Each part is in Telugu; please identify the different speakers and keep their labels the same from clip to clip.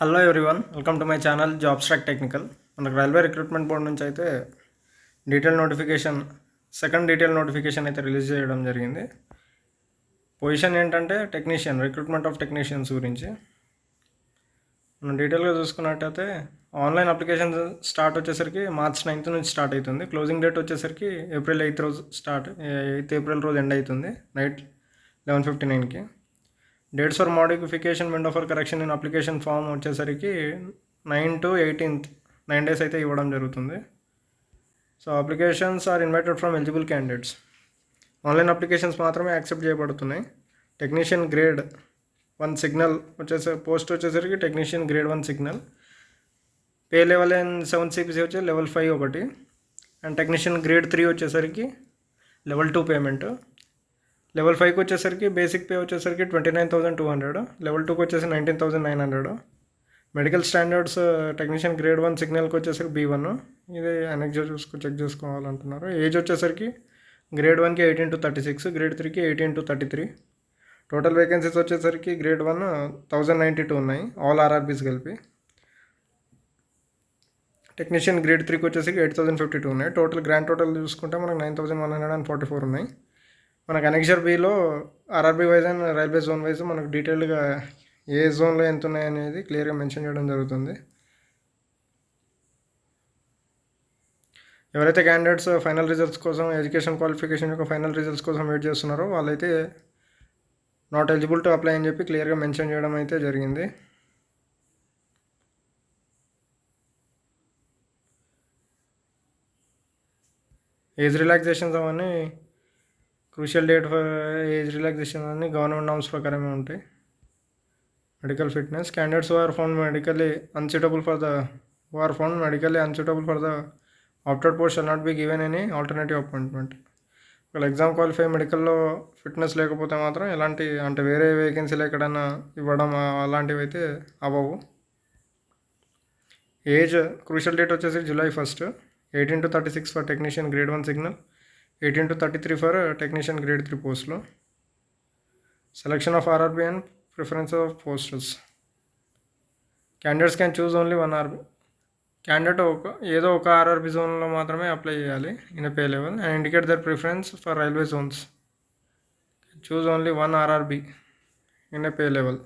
Speaker 1: Hello everyone welcome to my channel job track technical మనకు రైల్వే రిక్రూట్మెంట్ బోర్డు నుంచి అయితే detail notification second detail notification అయితే రిలీజ్ చేయడం జరిగింది. పొజిషన్ ఏంటంటే టెక్నీషియన్ రిక్రూట్మెంట్ ఆఫ్ టెక్నీషియన్స్ గురించి. మనం డీటెయిల్గా చూసుకున్నట్టయితే ఆన్లైన్ అప్లికేషన్ స్టార్ట్ వచ్చేసరికి మార్చ్ నైన్త్ నుంచి స్టార్ట్ అవుతుంది. క్లోజింగ్ డేట్ వచ్చేసరికి ఏప్రిల్ ఎయిత్ రోజు స్టార్ట్ ఎయిత్ ఏప్రిల్ రోజు ఎండ్ అవుతుంది. నైట్ లెవెన్ ఫిఫ్టీ నైన్కి dates for modification window for correction in application form వచ్చేసరికి nine to eighteenth nine days అయితే ఇవ్వడం జరుగుతుంది. So applications are invited from eligible candidates online applications మాత్రమే యాక్సెప్ట్ చేయబడుతున్నాయి. టెక్నీషియన్ గ్రేడ్ వన్ సిగ్నల్ వచ్చేసరి పోస్ట్ వచ్చేసరికి technician grade one signal pay level and seven CPC వచ్చి లెవెల్ ఫైవ్ ఒకటి. అండ్ టెక్నీషియన్ గ్రేడ్ త్రీ వచ్చేసరికి లెవెల్ టూ పేమెంట్ లెవెల్ ఫైవ్కి వచ్చేసరికి బేసిక్ పే వచ్చేసరికి twenty nine thousand two hundred level టూకి వచ్చేసి nineteen thousand nine hundred medical standards technician grade one సిగ్నల్కి వచ్చేసరికి బీ వన్ ఇది అనెక్స్ చూసుకో చెక్ చేసుకోవాలంటున్నారు. ఏజ్ వచ్చేసరికి గ్రేడ్ వన్కి eighteen to thirty six grade త్రీకి eighteen to thirty three total vacancies వచ్చేసరికి grade one thousand ninety two ఉన్నాయి ఆల్ ఆర్ఆర్బీస్ కలిపి. టెక్నీషియన్ గ్రేడ్ త్రీకి వచ్చేసరికి ఎయిట్ థౌసండ్ ఫిఫ్టీ టూ ఉన్నాయి. టోటల్ గ్రాండ్ టోటల్ చూసుకుంటే మనకు nine thousand one hundred and forty four ఉన్నాయి. మనకు annexure below RRB wise and railway zone wise మనకు డీటెయిల్డ్గా ఏ జోన్లో ఎంత ఉన్నాయి అనేది క్లియర్గా మెన్షన్ చేయడం జరుగుతుంది. ఎవరైతే క్యాండిడేట్స్ ఫైనల్ రిజల్ట్స్ కోసం ఎడ్యుకేషన్ క్వాలిఫికేషన్ యొక్క ఫైనల్ రిజల్ట్స్ కోసం వెయిట్ చేస్తున్నారో వాళ్ళైతే నాట్ ఎలిజిబుల్ టు అప్లై అని చెప్పి క్లియర్గా మెన్షన్ చేయడం అయితే జరిగింది. ఏజ్ రిలాక్సేషన్స్ అవన్నీ crucial date for age relaxation అన్ని గవర్నమెంట్ నామ్స్ ప్రకారమే ఉంటాయి. Medical fitness candidates are found medically unsuitable for the are found medically unsuitable for the opted post shall not be given any alternative appointment. ఒకవేళ ఎగ్జామ్ క్వాలిఫై మెడికల్లో ఫిట్నెస్ లేకపోతే మాత్రం ఎలాంటి అంటే వేరే వేకెన్సీలు ఎక్కడైనా ఇవ్వడం అలాంటివి అయితే అవ్వవు. ఏజ్ క్రూషియల్ డేట్ వచ్చేసి July first eighteen to thirty six for technician grade one signal. Eighteen to thirty three for technician grade three పోస్ట్లో. Selection of RRB and preference of posters candidates can choose only one RB. Candidate ఒక ఏదో ఒక ఆర్ఆర్బి జోన్లో మాత్రమే అప్లై చేయాలి in pay level and indicate their preference for railway zones. Choose only one RRB in pay level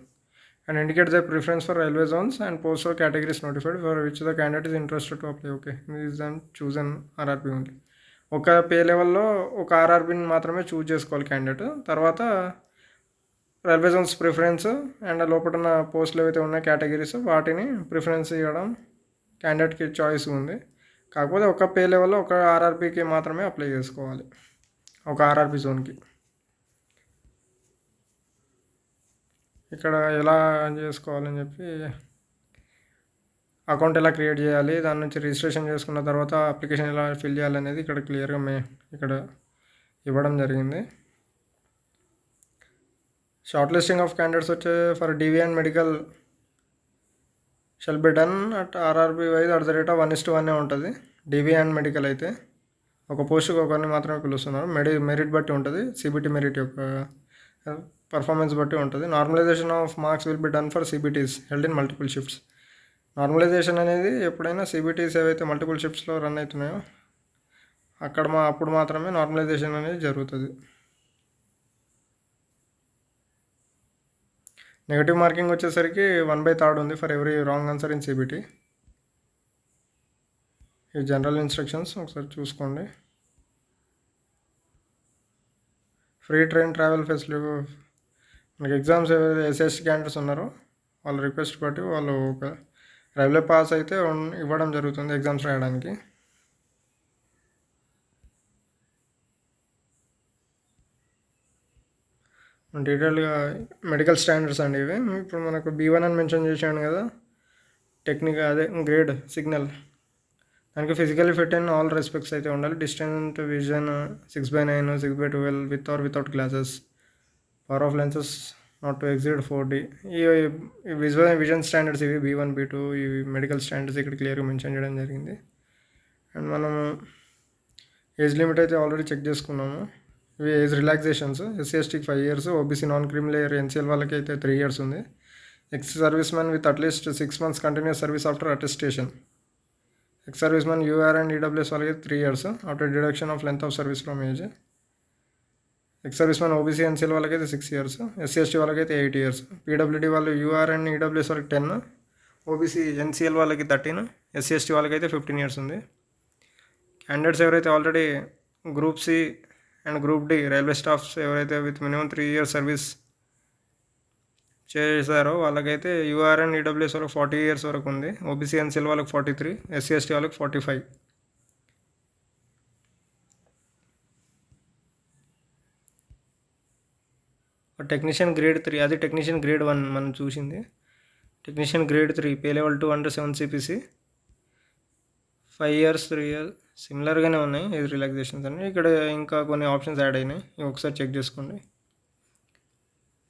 Speaker 1: and indicate their preference for railway zones and postal categories notified for which the candidate is interested to apply. Okay is then choose an RRB only. ఒక పే లెవెల్లో ఒక ఆర్ఆర్బిని మాత్రమే చూజ్ చేసుకోవాలి క్యాండిడేట్ తర్వాత రైల్వే జోన్స్ ప్రిఫరెన్స్ అండ్ లోపల ఉన్న పోస్టులు ఏవైతే ఉన్నాయో కేటగిరీస్ వాటిని ప్రిఫరెన్స్ ఇవ్వడం క్యాండిడేట్కి చాయిస్ ఉంది. కాకపోతే ఒక పే లెవెల్లో ఒక ఆర్ఆర్బికి మాత్రమే అప్లై చేసుకోవాలి. ఒక ఆర్ఆర్బి జోన్కి ఇక్కడ ఎలా చేసుకోవాలని చెప్పి అకౌంట్ ఎలా క్రియేట్ చేయాలి దాని నుంచి రిజిస్ట్రేషన్ చేసుకున్న తర్వాత అప్లికేషన్ ఎలా ఫిల్ చేయాలి అనేది ఇక్కడ క్లియర్గా మే ఇక్కడ ఇవ్వడం జరిగింది. షార్ట్ లిస్టింగ్ ఆఫ్ క్యాండిడేట్స్ వచ్చే for DVN and medical shell be done at RRB wise at the rate of one is to one ఉంటుంది. డివిఎన్ అండ్ మెడికల్ అయితే ఒక పోస్ట్కి ఒకరిని మాత్రమే పిలుస్తున్నారు. మెడి మెరిట్ బట్టి ఉంటుంది. సిబిటి మెరిట్ యొక్క పర్ఫార్మెన్స్ బట్టి ఉంటుంది. Normalization of marks will be done for CBTs held in multiple shifts. Normalization అనేది ఎప్పుడైనా సిబిటీస్ ఏవైతే మల్టిపుల్ షిప్స్లో రన్ అవుతున్నాయో అక్కడ మా అప్పుడు మాత్రమే నార్మలైజేషన్ అనేది జరుగుతుంది. నెగిటివ్ మార్కింగ్ వచ్చేసరికి వన్ బై థర్డ్ ఉంది for every wrong answer in CBT ఈ జనరల్ ఇన్స్ట్రక్షన్స్ ఒకసారి చూసుకోండి. ఫ్రీ ట్రైన్ ట్రావెల్ ఫెసిలిటీ మనకి ఎగ్జామ్స్ ఏవైతే ఎస్ఎస్టీ క్యాండిడేట్స్ ఉన్నారో వాళ్ళ రిక్వెస్ట్ బట్టి వాళ్ళు ఒక రైల్వే పాస్ అయితే ఇవ్వడం జరుగుతుంది ఎగ్జామ్స్ రాయడానికి. డీటెయిల్గా మెడికల్ స్టాండర్డ్స్ అండి ఇవి. ఇప్పుడు మనకు బీ వన్ అని మెన్షన్ చేశాను కదా. టెక్నిక్ అదే గ్రేడ్ సిగ్నల్ దానికి physically fit and all respects అయితే ఉండాలి. Distant vision six by nine six by twelve with or without glasses power of lenses not to exit four D E visual vision standards ఇవి బీ వన్ బీ టూ ఇవి మెడికల్ స్టాండర్డ్స్ ఇక్కడ క్లియర్గా మెన్షన్ చేయడం జరిగింది. అండ్ మనం ఏజ్ లిమిట్ అయితే ఆల్రెడీ చెక్ చేసుకున్నాము. ఇవి ఏజ్ రిలాక్సేషన్స్ ఎస్సీ ఎస్టీకి five years OBC non creamy layer NCL వాళ్ళకి అయితే త్రీ ఇయర్స్ ఉంది. Ex service man with at least six months continuous service after attestation ex service man UR and EWS వాళ్ళకి three years after deduction of length of service from age ex service man OBC NCL వాళ్ళకైతే సిక్స్ ఇయర్స్ ఎస్సీ ఎస్టీ వాళ్ళకైతే ఎయిట్ ఇయర్స్ పీడబ్ల్యూడీ వాళ్ళు యూఆర్ అండ్ ఈడబ్ల్యూఎస్ వాళ్ళకి టెన్ ఓబీసీ ఎన్సీఎల్ వాళ్ళకి థర్టీన్ ఎస్సీ ఎస్టీ వాళ్ళకైతే ఫిఫ్టీన్ ఇయర్స్ ఉంది. క్యాండిడేట్స్ ఎవరైతే already group C and group D railway staffs ఎవరైతే with minimum three years service చేశారో వాళ్ళకైతే యూఆర్ఎన్ ఈడబ్ల్యూఎస్ వాళ్ళకి ఫార్టీ ఇయర్స్ వరకు ఉంది. ఓబీసీ ఎన్సీఎల్ వాళ్ళకి ఫార్టీ త్రీ ఎస్సీ ఎస్టీ వాళ్ళకి forty five technician grade three అది టెక్నీషియన్ గ్రేడ్ వన్ మనం చూసింది. Technician grade three pay level two under seven CPC five years three years సిమిలర్గానే ఉన్నాయి ఇది రిలాక్సేషన్స్ అన్ని. ఇక్కడ ఇంకా కొన్ని ఆప్షన్స్ యాడ్ అయినాయి. ఒకసారి చెక్ చేసుకోండి.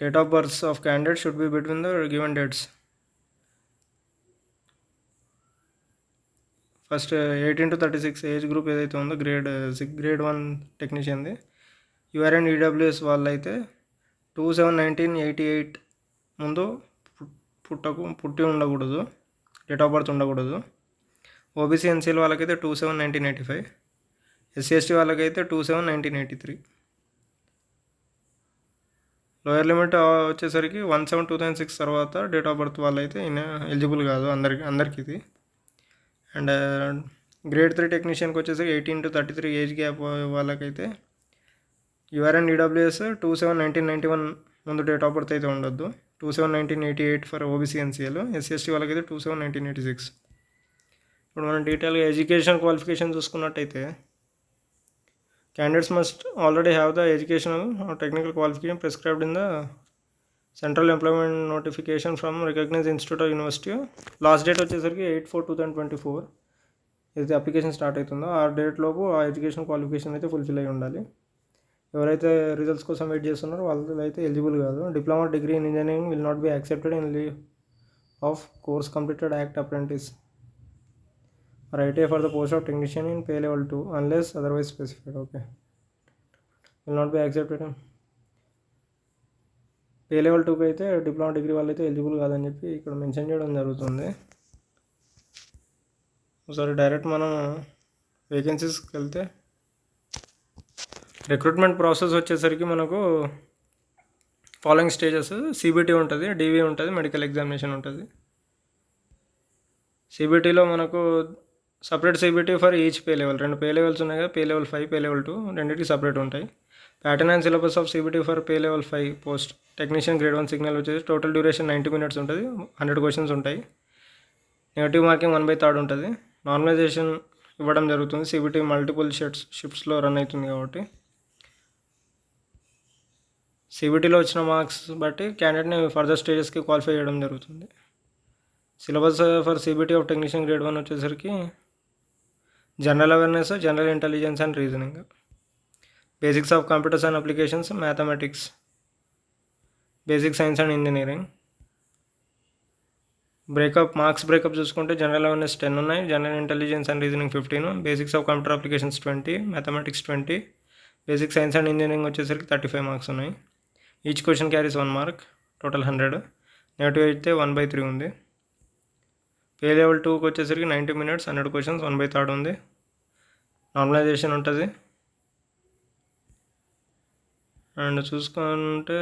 Speaker 1: Date of births of candidate should be between the given dates first eighteen to thirty six age group ఏదైతే ఉందో గ్రేడ్ సిక్స్ గ్రేడ్ వన్ టెక్నీషియన్ది యూఆర్ అండ్ ఈడబ్ల్యూఎస్ అయితే two seven nineteen eighty eight ముందు పుట్టకు పుట్టి ఉండకూడదు. డేట్ ఆఫ్ బర్త్ ఉండకూడదు. ఓబీసీ ఎన్సీఎల్ వాళ్ళకైతే two seven nineteen eighty five. SC ST వాళ్ళకైతే two seven nineteen eighty three. Lower limit వచ్చేసరికి one seven two thousand six తర్వాత డేట్ ఆఫ్ బర్త్ వాళ్ళైతే ఈయన ఎలిజిబుల్ కాదు అందరికి అందరికి ఇది. అండ్ గ్రేడ్ త్రీ టెక్నీషియన్కి వచ్చేసరికి eighteen to thirty three age gap వాళ్ళకైతే UR and EWS two seven nineteen ninety one ముందు డేట్ ఆఫ్ బర్త్ అయితే ఉండొద్దు. Two seven nineteen eighty eight for OBC NCL SC ST వాళ్ళకైతే two seven nineteen eighty six ఇప్పుడు మనం డీటెయిల్గా ఎడ్యుకేషన్ క్వాలిఫికేషన్ చూసుకున్నట్టయితే candidates must already have the educational technical qualification prescribed in the central employment notification from recognise institute of university last date వచ్చేసరికి eight four two thousand twenty four ఏదైతే అప్లికేషన్ స్టార్ట్ అవుతుందో? ఆ డేట్ లోపు ఆ ఎడ్యుకేషన్ క్వాలిఫికేషన్ అయితే ఫుల్ఫిల్ అయి ఉండాలి. ఎవరైతే రిజల్ట్స్ కోసం వెయిట్ చేస్తున్నారో వాళ్ళు అయితే ఎలిజిబుల్ కాదు. Diploma degree in engineering will not be accepted in lieu of course completed act apprentice or ITI for the post of technician in pay level two unless otherwise specified okay will not be accepted pay level టూకి అయితే డిప్లొమా డిగ్రీ వాళ్ళు అయితే ఎలిజిబుల్ కాదని చెప్పి ఇక్కడ మెన్షన్ చేయడం జరుగుతుంది. ఒకసారి డైరెక్ట్ మనం వేకెన్సీస్కి వెళ్తే రిక్రూట్మెంట్ ప్రాసెస్ వచ్చేసరికి మనకు ఫాలోయింగ్ స్టేజెస్ సిబిటీ ఉంటుంది డివి ఉంటుంది మెడికల్ ఎగ్జామినేషన్ ఉంటుంది. సిబిటీలో మనకు separate CBT for each pay level రెండు పే లెవెల్స్ ఉన్నాయి కదా pay level five pay level two రెండింటికి సపరేట్ ఉంటాయి. Pattern and syllabus of CBT for pay level five post technician grade one signal వచ్చేసి టోటల్ డ్యూరేషన్ నైంటీ మినిట్స్ ఉంటుంది హండ్రెడ్ క్వశ్చన్స్ ఉంటాయి. Negative marking one by third ఉంటుంది. నార్మలైజేషన్ ఇవ్వడం జరుగుతుంది. సిబిటీ మల్టిపుల్ షిఫ్ట్స్ షిఫ్ట్స్లో రన్ అవుతుంది కాబట్టి. సిబిటీలో వచ్చిన మార్క్స్ బట్టి క్యాండిడేట్ని ఫర్దర్ స్టేజెస్కి క్వాలిఫై చేయడం జరుగుతుంది. Syllabus for CBT of technician grade one వచ్చేసరికి general awareness general intelligence and reasoning basics of computers and applications mathematics basic science and engineering breakup marks breakup చూసుకుంటే జనరల్ అవేర్నెస్ టెన్ ఉన్నాయి general intelligence and reasoning fifteen basics of computer applications twenty mathematics twenty basic science and engineering వచ్చేసరికి థర్టీ ఫైవ్ మార్క్స్ ఉన్నాయి. Each question carries one mark total hundred negative అయితే వన్ బై త్రీ ఉంది. పే లెవెల్ టూకి వచ్చేసరికి ninety minutes hundred questions one by third ఉంది. నార్మలైజేషన్ ఉంటుంది. అండ్ చూసుకుంటే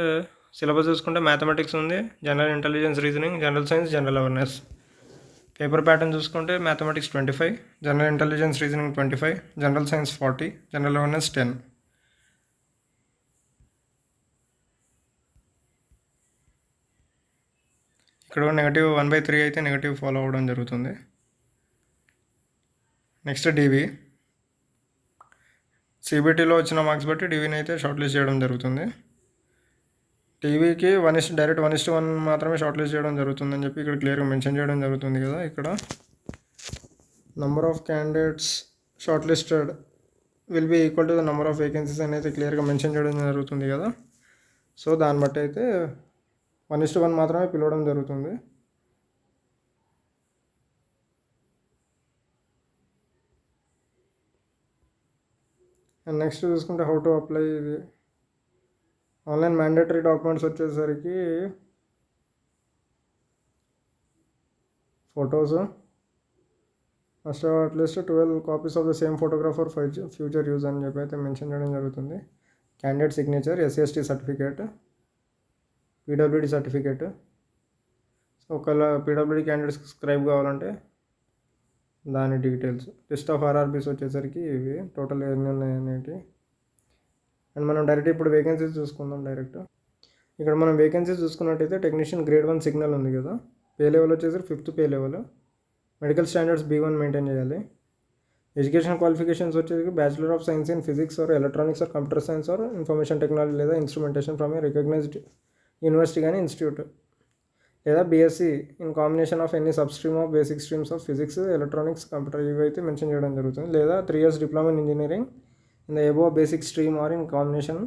Speaker 1: సిలబస్ చూసుకుంటే మ్యాథమెటిక్స్ ఉంది general intelligence reasoning general science general awareness paper pattern చూసుకుంటే mathematics twenty five general intelligence reasoning twenty five general science forty general awareness ten ఇక్కడ నెగటివ్ వన్ బై త్రీ అయితే నెగటివ్ ఫాలో అవ్వడం జరుగుతుంది. నెక్స్ట్ డీవీ సిబిటీలో వచ్చిన మార్క్స్ బట్టి డీవీని అయితే షార్ట్ లిస్ట్ చేయడం జరుగుతుంది. టీవీకి one is to direct one is to one మాత్రమే షార్ట్ లిస్ట్ చేయడం జరుగుతుందని చెప్పి ఇక్కడ క్లియర్గా మెన్షన్ చేయడం జరుగుతుంది కదా ఇక్కడ. Number of candidates short listed will be equal to the number of vacancies అని అయితే క్లియర్గా మెన్షన్ చేయడం జరుగుతుంది కదా. సో దాన్ని బట్టి అయితే వన్ ఇస్ట్ వన్ మాత్రమే పిలవడం జరుగుతుంది. అండ్ నెక్స్ట్ చూసుకుంటే హౌ టు అప్లై ఇది. ఆన్లైన్ మ్యాండేటరీ డాక్యుమెంట్స్ వచ్చేసరికి photos. First at least twelve copies of the same photographer future use అని చెప్పి అయితే మెన్షన్ చేయడం జరుగుతుంది. Candidate signature SST certificate PWD certificate so ఒకవేళ పీడబ్ల్యూడి క్యాండిడేట్స్ స్క్రైబ్ కావాలంటే దాని డీటెయిల్స్ లిస్ట్ ఆఫ్ ఆర్ఆర్బీస్ వచ్చేసరికి ఇవి టోటల్ ఎన్ని ఉన్నాయి అనేటి. అండ్ మనం డైరెక్ట్ ఇప్పుడు వేకెన్సీస్ చూసుకుందాం డైరెక్ట్ ఇక్కడ మనం వేకెన్సీస్ చూసుకున్నట్టయితే టెక్నీషియన్ గ్రేడ్ వన్ సిగ్నల్ ఉంది కదా. పే లెవెల్ వచ్చేసరికి fifth pay level medical standards B one maintain చేయాలి. ఎడ్యుకేషన్ క్వాలిఫికేషన్స్ వచ్చేసి bachelor of science in physics or electronics or computer science or information technology లేదా instrumentation from a recognised university కానీ ఇన్స్టిట్యూట్ లేదా BSc in combination of any sub stream of basic streams of physics electronics computer ఇవి అయితే మెన్షన్ చేయడం జరుగుతుంది. లేదా three years diploma in engineering in the above basic stream or in combination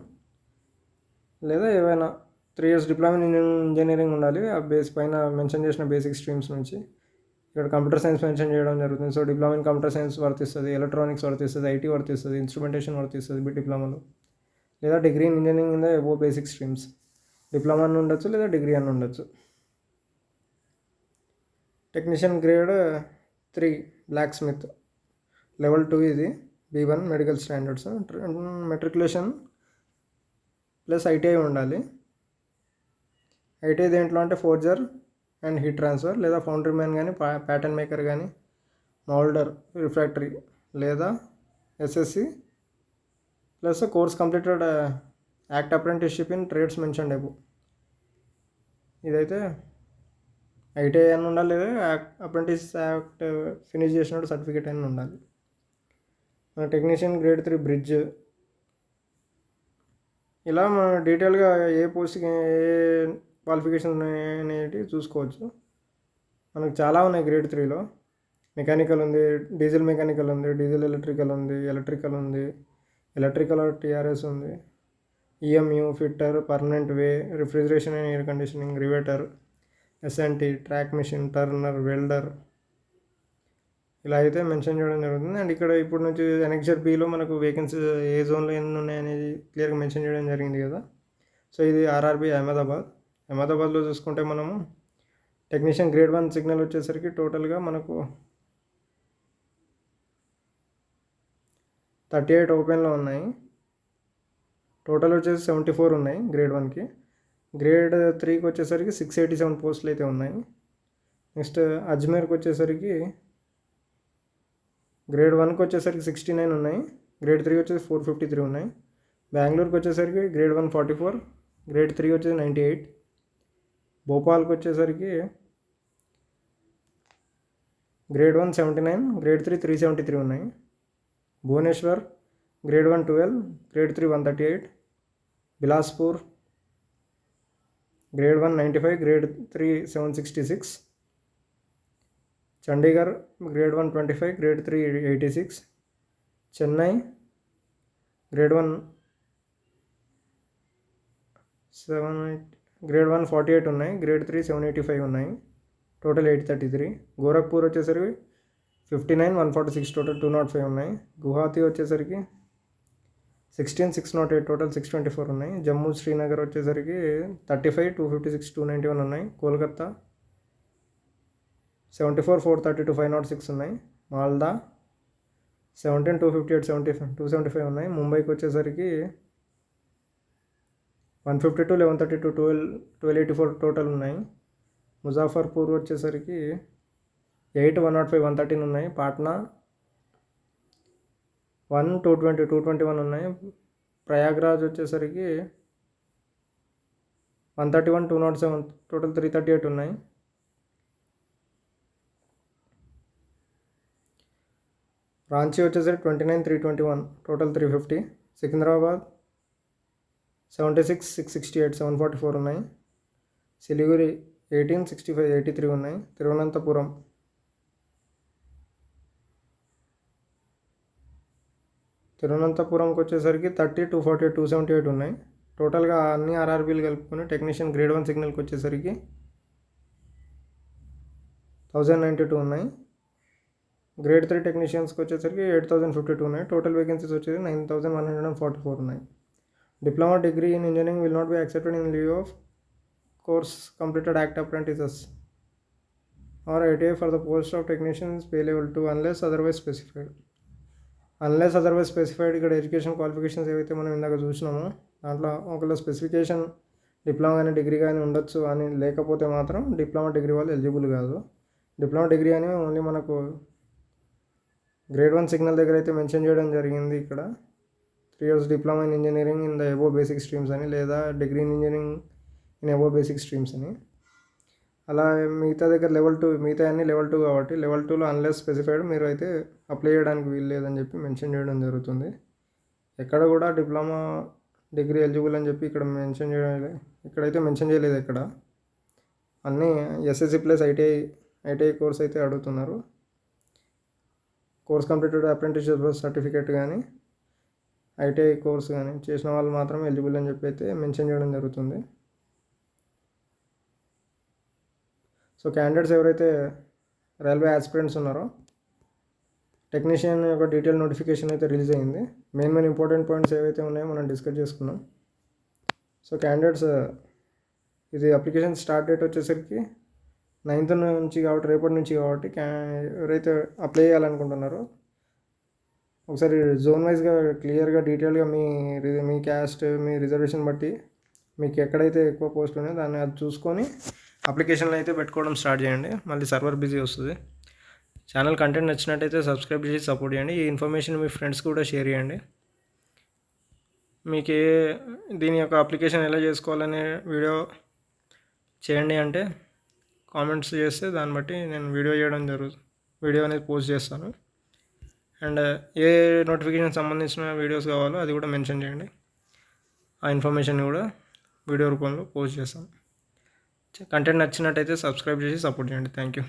Speaker 1: లేదా ఏవైనా three years diploma in engineering ఉండాలి ఆ బేస్ పైన మెన్షన్ చేసిన బేసిక్ స్ట్రీమ్స్ నుంచి ఇక్కడ కంప్యూటర్ సైన్స్ మెన్షన్ చేయడం జరుగుతుంది. So diploma in computer science వర్తిస్తుంది ఎలక్ట్రానిక్స్ వర్తిస్తుంది ఐటీ వర్తిస్తుంది ఇన్స్ట్రుమెంటేషన్ వర్తిస్తుంది బి డిప్లొమాలో లేదా degree in engineering in the above basic streams. Diploma అని ఉండొచ్చు లేదా డిగ్రీ అని ఉండొచ్చు. Technician grade three blacksmith. Level two ఇది B one medical standards matriculation plus ITI ఉండాలి. ఐటీఐ దేంట్లో అంటే ఫోర్జర్ అండ్ హీట్ ట్రాన్స్ఫర్ లేదా ఫౌండరీ మ్యాన్ కానీ ప్యాటర్న్ మేకర్ కానీ మౌల్డర్ రిఫ్రాక్టరీ లేదా SSC plus course completed act apprenticeship in trades mention డెబు ఇదైతే ఐటీఐ అని ఉండాలి లేదా అప్రెంటిస్ యాక్ట్ ఫినిష్ చేసిన సర్టిఫికేట్ అని ఉండాలి. మన టెక్నీషియన్ గ్రేడ్ త్రీ బ్రిడ్జ్. ఇలా మన డీటెయిల్గా ఏ పోస్ట్కి ఏ క్వాలిఫికేషన్ అనేవి చూసుకోవచ్చు. మనకు చాలా ఉన్నాయి గ్రేడ్ త్రీలో. మెకానికల్ ఉంది డీజిల్ మెకానికల్ ఉంది డీజిల్ ఎలక్ట్రికల్ ఉంది ఎలక్ట్రికల్ ఉంది ఎలక్ట్రికల్ టీఆర్ఎస్ ఉంది. EMU fitter permanent way refrigeration and air conditioning riveter SNT track machine turner welder. ఇలా అయితే మెన్షన్ చేయడం జరుగుతుంది. అండ్ ఇక్కడ ఇప్పుడు నుంచి ఎనెక్చర్ బిలో మనకు వేకెన్సీ ఏ జోన్లో ఎన్ని ఉన్నాయనేది క్లియర్గా మెన్షన్ చేయడం జరిగింది కదా. సో ఇది ఆర్ఆర్బి అహ్మదాబాద్ అహ్మదాబాద్లో చూసుకుంటే మనము టెక్నీషియన్ గ్రేడ్ వన్ సిగ్నల్ వచ్చేసరికి టోటల్గా మనకు థర్టీ ఎయిట్ ఓపెన్లో ఉన్నాయి. టోటల్ వచ్చేసి సెవెంటీ ఫోర్ ఉన్నాయి గ్రేడ్ వన్కి. గ్రేడ్ త్రీకి వచ్చేసరికి సిక్స్ ఎయిటీ సెవెన్ పోస్టులు అయితే ఉన్నాయి. నెక్స్ట్ అజ్మీర్కి వచ్చేసరికి గ్రేడ్ వన్కి వచ్చేసరికి సిక్స్టీ నైన్ ఉన్నాయి. గ్రేడ్ త్రీ వచ్చేసి ఫోర్ ఫిఫ్టీ త్రీ ఉన్నాయి. బెంగళూరుకి వచ్చేసరికి grade one forty four grade three వచ్చేసి నైంటీ ఎయిట్. భోపాల్కి వచ్చేసరికి grade one seventy nine grade three three seventy three ఉన్నాయి. Bhubaneswar grade one twelve grade three one thirty eight Bilaspur grade one ninety five grade three seven sixty six Chandigarh grade one twenty five grade three eighty six Chennai grade one seven eight grade one forty eight ఉన్నాయి grade three seven eighty five ఉన్నాయి total eight thirty three. Gorakhpur వచ్చేసరికి fifty nine one forty six total two nought five ఉన్నాయి. గుహాతి వచ్చేసరికి sixteen six nought eight total six twenty four ఉన్నాయి. జమ్మూ శ్రీనగర్ వచ్చేసరికి thirty five two fifty six two ninety one ఉన్నాయి. Kolkata seventy four four thirty two five nought six ఉన్నాయి. Malda seventeen two fifty eight seventy two seventy five ఉన్నాయి. ముంబైకి వచ్చేసరికి one fifty two eleven thirty two twelve twelve eighty four total ఉన్నాయి. ముజాఫర్పూర్ వచ్చేసరికి eight one nought five one thirteen ఉన్నాయి. Patna one two twenty two twenty one ఉన్నాయి. ప్రయాగ్రాజ్ వచ్చేసరికి one thirty one two nought seven total three thirty eight ఉన్నాయి. రాంచీ వచ్చేసరికి twenty nine three twenty one total three fifty. Secunderabad seventy six six sixty eight seven forty four ఉన్నాయి. Siliguri eighteen sixty five eighty three ఉన్నాయి. తిరువనంతపురం తిరువనంతపురంకి వచ్చేసరికి thirty two forty two seventy eight ఉన్నాయి. టోటల్గా అన్ని ఆర్ఆర్బీలు కలుపుకొని టెక్నీషియన్ గ్రేడ్ వన్ సిగ్నల్కి వచ్చేసరికి థౌజండ్ నైంటీ టూ ఉన్నాయి. గ్రేడ్ త్రీ టెక్నీషియన్స్కి వచ్చేసరికి ఎయిట్ థౌసండ్ ఫిఫ్టీ టూ ఉన్నాయి. టోటల్ వేకెన్సీస్ వచ్చేసి nine thousand one hundred and forty four ఉన్నాయి. Diploma degree in engineering will not be accepted in lieu of course completed act apprentices or ITI for the post of technicians pay level two unless otherwise specified. Unless otherwise specified ఇక్కడ ఎడ్యుకేషన్ క్వాలిఫికేషన్స్ ఏవైతే మనం ఇందాక చూసినామో దాంట్లో ఒకవేళ స్పెసిఫికేషన్ డిప్లొమా కానీ డిగ్రీ కానీ ఉండొచ్చు అని లేకపోతే మాత్రం డిప్లొమా డిగ్రీ వాళ్ళు ఎలిజిబుల్ కాదు. డిప్లొమా డిగ్రీ అని ఓన్లీ మనకు గ్రేడ్ వన్ సిగ్నల్ దగ్గర అయితే మెన్షన్ చేయడం జరిగింది ఇక్కడ. Three years diploma in engineering in the above basic streams అని లేదా degree in engineering in above basic streams అని. అలా మిగతా దగ్గర లెవెల్ టూ మిగతా అన్ని లెవెల్ టూ కాబట్టి లెవెల్ టూలో అన్లెస్ స్పెసిఫైడ్ మీరు అయితే అప్లై చేయడానికి వీలు లేదని చెప్పి మెన్షన్ చేయడం జరుగుతుంది. ఎక్కడ కూడా డిప్లొమా డిగ్రీ ఎలిజిబుల్ అని చెప్పి ఇక్కడ మెన్షన్ చేయలేదు ఇక్కడైతే మెన్షన్ చేయలేదు ఇక్కడ అన్నీ SSC plus ITI ITI course అయితే అడుగుతున్నారు. కోర్స్ కంప్లీటెడ్ అప్రెంటిస్షిప్ సర్టిఫికేట్ కానీ ఐటీఐ కోర్స్ కానీ చేసిన వాళ్ళు మాత్రం ఎలిజిబుల్ అని చెప్పి అయితే మెన్షన్ చేయడం జరుగుతుంది. సో క్యాండిడేట్స్ ఎవరైతే రైల్వే యాస్పిరెంట్స్ ఉన్నారో టెక్నీషియన్ యొక్క డీటెయిల్ నోటిఫికేషన్ అయితే రిలీజ్ అయింది. మెయిన్ మెయిన్ ఇంపార్టెంట్ పాయింట్స్ ఏవైతే ఉన్నాయో మనం డిస్కస్ చేసుకున్నాం. సో క్యాండిడేట్స్ ఇది అప్లికేషన్ స్టార్ట్ డేట్ వచ్చేసరికి నైన్త్ నుంచి కాబట్టి రేపటి నుంచి కాబట్టి క్యా ఎవరైతే అప్లై చేయాలనుకుంటున్నారో ఒకసారి జోన్ వైజ్గా క్లియర్గా డీటెయిల్గా మీ మీ క్యాస్ట్ మీ రిజర్వేషన్ బట్టి మీకు ఎక్కడైతే ఎక్కువ పోస్ట్ ఉన్నాయో దాన్ని అది చూసుకొని అప్లికేషన్లు అయితే పెట్టుకోవడం స్టార్ట్ చేయండి. మళ్ళీ సర్వర్ బిజీ వస్తుంది. ఛానల్ కంటెంట్ నచ్చినట్టయితే సబ్స్క్రైబ్ చేసి సపోర్ట్ చేయండి. ఈ ఇన్ఫర్మేషన్ మీ ఫ్రెండ్స్ కూడా షేర్ చేయండి. మీకు ఏ దీని యొక్క అప్లికేషన్ ఎలా చేసుకోవాలనే వీడియో చేయండి అంటే కామెంట్స్ చేస్తే దాన్ని బట్టి నేను వీడియో చేయడం జరుగుతుంది వీడియో అనేది పోస్ట్ చేస్తాను. అండ్ ఏ నోటిఫికేషన్ సంబంధించిన వీడియోస్ కావాలో అది కూడా మెన్షన్ చేయండి. ఆ ఇన్ఫర్మేషన్ కూడా వీడియో రూపంలో పోస్ట్ చేస్తాను. కంటెంట్ నచ్చినట్టయితే సబ్స్క్రైబ్ చేసి సపోర్ట్ చేయండి. Thank you